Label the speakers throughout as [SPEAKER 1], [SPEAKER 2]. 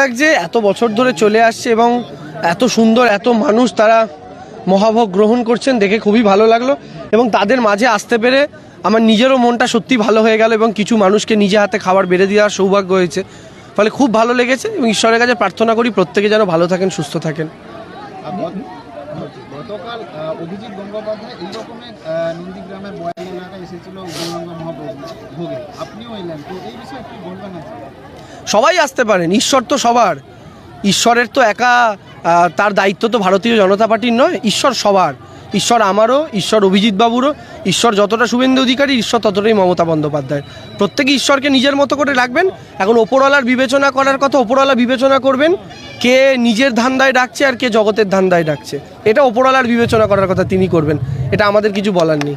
[SPEAKER 1] লাগছে এত বছর ধরে চলে আসছে এবং এত সুন্দর, এত মানুষ তারা মহাভোগ গ্রহণ করছেন দেখে খুবই ভালো লাগল। এবং তাদের মাঝে আসতে পেরে আমার নিজেরও মনটা সত্যি ভালো হয়ে গেল এবং কিছু মানুষকে নিজে হাতে খাবার বেড়ে দেওয়ার সৌভাগ্য হয়েছে। ফলে খুব ভালো লেগেছে এবং ঈশ্বরের কাছে প্রার্থনা করি প্রত্যেকে যেন ভালো থাকেন, সুস্থ থাকেন।
[SPEAKER 2] আপনিও এলেন। তো এই বিষয়ে কি বলবেন
[SPEAKER 1] সবাই আসতে পারেন, ঈশ্বর তো সবার। ঈশ্বরের তো একা তার দায়িত্ব তো ভারতীয় জনতা পার্টির নয়, ঈশ্বর সবার। ঈশ্বর আমারও, ঈশ্বর অভিজিৎ বাবুরও, ঈশ্বর যতটা শুভেন্দু অধিকারী, ঈশ্বর ততটাই মমতা বন্দ্যোপাধ্যায় প্রত্যেকে ঈশ্বরকে নিজের মতো করে রাখবেন, এখন ওপরওয়ালার বিবেচনা করার কথা ওপরওয়ালা বিবেচনা করবেন, কে নিজের ধান্দায় ডাকছে আর কে জগতের ধান্দায় ডাকছে। এটা ওপরওয়ালার বিবেচনা করার কথা তিনি করবেন, এটা আমাদের কিছু বলার নেই।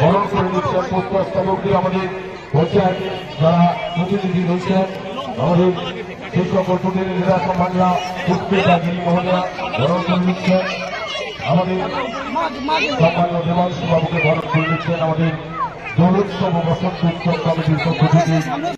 [SPEAKER 3] বরণ করে দিচ্ছেন পুষ্পস্তবকটি আমাদের পঞ্চায়েত যারা প্রতিনিধি রয়েছেন, আমাদের শিক্ষক প্রতিনিধিরা সম্মানরা পুষ্পিতা গিরি মহোদয়া বরণ করে নিচ্ছেন আমাদের সম্মান্য দেবাংশু বাবুকে বরণ করে নিচ্ছেন আমাদের বসন্ত উৎসব কমিটির পক্ষ থেকে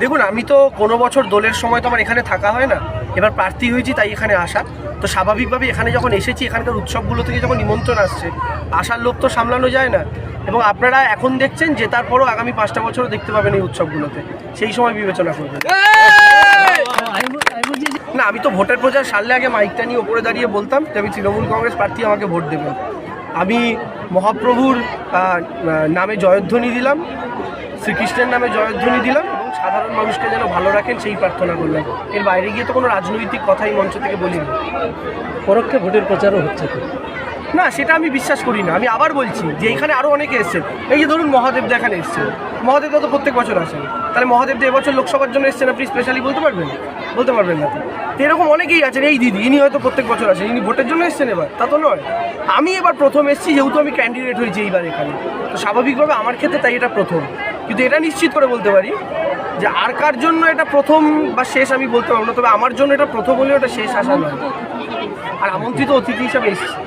[SPEAKER 1] দেখুন, আমি তো কোনো বছর দোলের সময় তো আমার এখানে থাকা হয় না। এবার প্রার্থী হয়েছি, তাই এখানে আসা। তো স্বাভাবিকভাবে এখানে যখন এসেছি, এখানকার উৎসবগুলো থেকে যখন নিমন্ত্রণ আসছে, আসার লোক তো সামলানো যায় না। এবং আপনারা এখন দেখছেন যে তারপরও আগামী পাঁচটা বছরও দেখতে পাবেন এই উৎসবগুলোতে। সেই সময় বিবেচনা করবেন। না আমি তো ভোটের প্রচার সারলে আগে মাইকটা নিয়ে ওপরে দাঁড়িয়ে বলতাম যে আমি তৃণমূল কংগ্রেস প্রার্থী আমাকে ভোট দেবেন। আমি মহাপ্রভুর নামে জয়ধ্বনি দিলাম শ্রীকৃষ্ণের নামে জয়ধ্বনি দিলাম এবং সাধারণ মানুষকে যেন ভালো রাখেন সেই প্রার্থনা করলাম। এর বাইরে গিয়ে তো কোনো রাজনৈতিক কথাই মঞ্চ থেকে বলিনি।
[SPEAKER 4] পরোক্ষে ভোটের প্রচারও হচ্ছে তো।
[SPEAKER 1] না সেটা আমি বিশ্বাস করি না। আমি আবার বলছি যে এখানে আরও অনেকে এসছেন। এই যে ধরুন মহাদেব এখানে এসছেন মহাদেব তো প্রত্যেক বছর আসেন। তাহলে মহাদেব এবছর লোকসভার জন্য এসছেন আপনি স্পেশালি বলতে পারবেন? বলতে পারবেন না। তো এরকম অনেকেই আছেন, এই দিদি, ইনি হয়তো প্রত্যেক বছর আসেন, ইনি ভোটের জন্য এসছেন এবার, তা তো নয়। আমি এবার প্রথম এসেছি, যেহেতু আমি ক্যান্ডিডেট হয়েছি এইবার এখানে। তো স্বাভাবিকভাবে আমার ক্ষেত্রে তাই এটা প্রথম। কিন্তু এটা নিশ্চিত করে বলতে পারি যে আর কার জন্য এটা প্রথম বা শেষ আমি বলতে পারব না, তবে আমার জন্য এটা প্রথম হলেও এটা শেষ আসা নয়। আর আমন্ত্রিত অতিথি হিসাবে এসেছি।